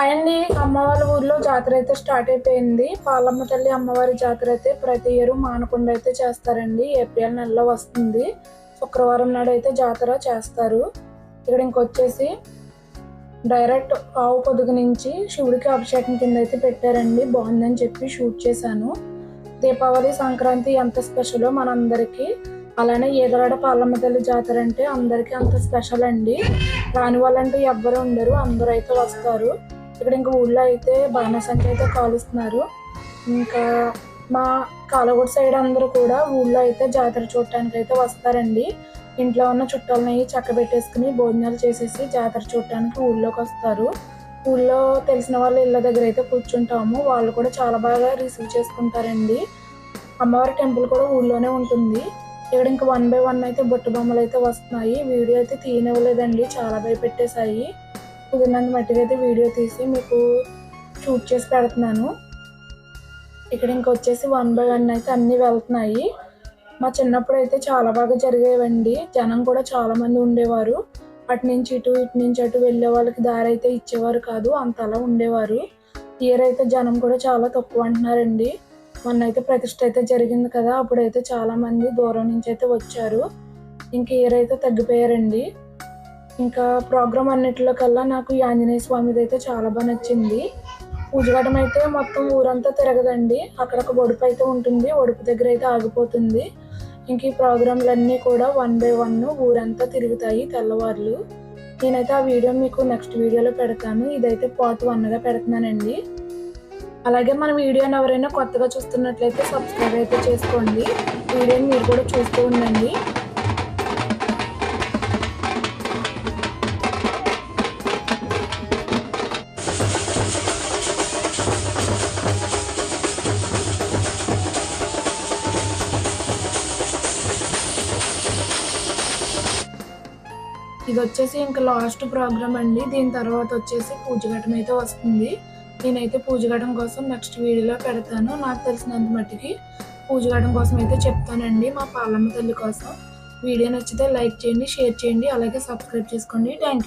అండి అమ్మవారి ఊర్లో జాతర అయితే స్టార్ట్ అయిపోయింది. పాలమ్మ తల్లి అమ్మవారి జాతర అయితే ప్రతి ఇయర్ మానకుండా అయితే చేస్తారండి. ఏప్రిల్ నెలలో వస్తుంది. శుక్రవారం నాడు అయితే జాతర చేస్తారు. ఇక్కడ ఇంకొచ్చేసి డైరెక్ట్ ఆవు పొదుగు నుంచి శివుడికి అభిషేకం కింద అయితే పెట్టారండి. బాగుందని చెప్పి షూట్ చేశాను. దీపావళి సంక్రాంతి ఎంత స్పెషలో మనందరికీ. అలానే ఈదరాడ పాలమ్మ తల్లి జాతర అంటే అందరికీ అంత స్పెషల్ అండి. రాని వాళ్ళంటూ ఎవ్వరు ఉండరు. అందరూ అయితే వస్తారు. ఇక్కడ ఇంకా ఊళ్ళో అయితే బాణసంచ అయితే కాలుస్తున్నారు. ఇంకా మా కాలగూడ సైడ్ అందరూ కూడా ఊళ్ళో అయితే జాతర చూడటానికి అయితే వస్తారండి. ఇంట్లో ఉన్న చుట్టాలని చక్క పెట్టేసుకుని భోజనాలు చేసేసి జాతర చూడటానికి ఊళ్ళోకి వస్తారు. ఊళ్ళో తెలిసిన వాళ్ళ ఇళ్ళ దగ్గర అయితే కూర్చుంటాము. వాళ్ళు కూడా చాలా బాగా రిసీవ్ చేసుకుంటారండి. అమ్మవారి టెంపుల్ కూడా ఊళ్ళోనే ఉంటుంది. ఇక్కడ ఇంకా వన్ బై వన్ అయితే బుట్ట బొమ్మలు అయితే వస్తున్నాయి. వీడియో అయితే తీయనివ్వలేదండి. చాలా భయపెట్టేశాయి. కుదిరినంత మట్టుగా అయితే వీడియో తీసి మీకు షూట్ చేసి పెడుతున్నాను. ఇక్కడ ఇంకొచ్చేసి వన్ బై వన్ అయితే అన్నీ వెళ్తున్నాయి. మా చిన్నప్పుడు అయితే చాలా బాగా జరిగేవండి. జనం కూడా చాలామంది ఉండేవారు. అటు నుంచి ఇటు ఇటు నుంచి అటు వెళ్ళే వాళ్ళకి దారి అయితే ఇచ్చేవారు కాదు అంతలా ఉండేవారు. ఇయర్ అయితే జనం కూడా చాలా తక్కువ అంటున్నారండి. మొన్న అయితే ప్రతిష్ట అయితే జరిగింది కదా అప్పుడైతే చాలా మంది దూరం నుంచి అయితే వచ్చారు. ఇంక ఇయర్ అయితే తగ్గిపోయారండి. ఇంకా ప్రోగ్రామ్ అన్నిటిలో కల్లా నాకు ఈ ఆంజనేయ స్వామిది అయితే చాలా బాగా నచ్చింది. పూజగడం అయితే మొత్తం ఊరంతా తిరగదండి. అక్కడ ఒక ఒడుపు అయితే ఉంటుంది. ఒడుపు దగ్గర అయితే ఆగిపోతుంది. ఇంక ఈ ప్రోగ్రాంలన్నీ కూడా వన్ బై వన్ ఊరంతా తిరుగుతాయి తెల్లవార్లు. నేనైతే ఆ వీడియో మీకు నెక్స్ట్ వీడియోలో పెడతాను. ఇదైతే పార్ట్ వన్గా పెడుతున్నానండి. అలాగే మన వీడియోని ఎవరైనా కొత్తగా చూస్తున్నట్లయితే సబ్స్క్రైబ్ అయితే చేసుకోండి. వీడియోని మీరు కూడా చూస్తూ ఉండండి. ఇది వచ్చేసి ఇంకా లాస్ట్ ప్రోగ్రామ్ అండి. దీని తర్వాత వచ్చేసి పూజఘటం అయితే వస్తుంది. నేనైతే పూజఘటం కోసం నెక్స్ట్ వీడియోలో పెడతాను. నాకు తెలిసినంత మట్టికి పూజఘటం కోసం అయితే చెప్తానండి మా పాలమ్మ తల్లి కోసం. వీడియో నచ్చితే లైక్ చేయండి షేర్ చేయండి అలాగే సబ్స్క్రైబ్ చేసుకోండి. థ్యాంక్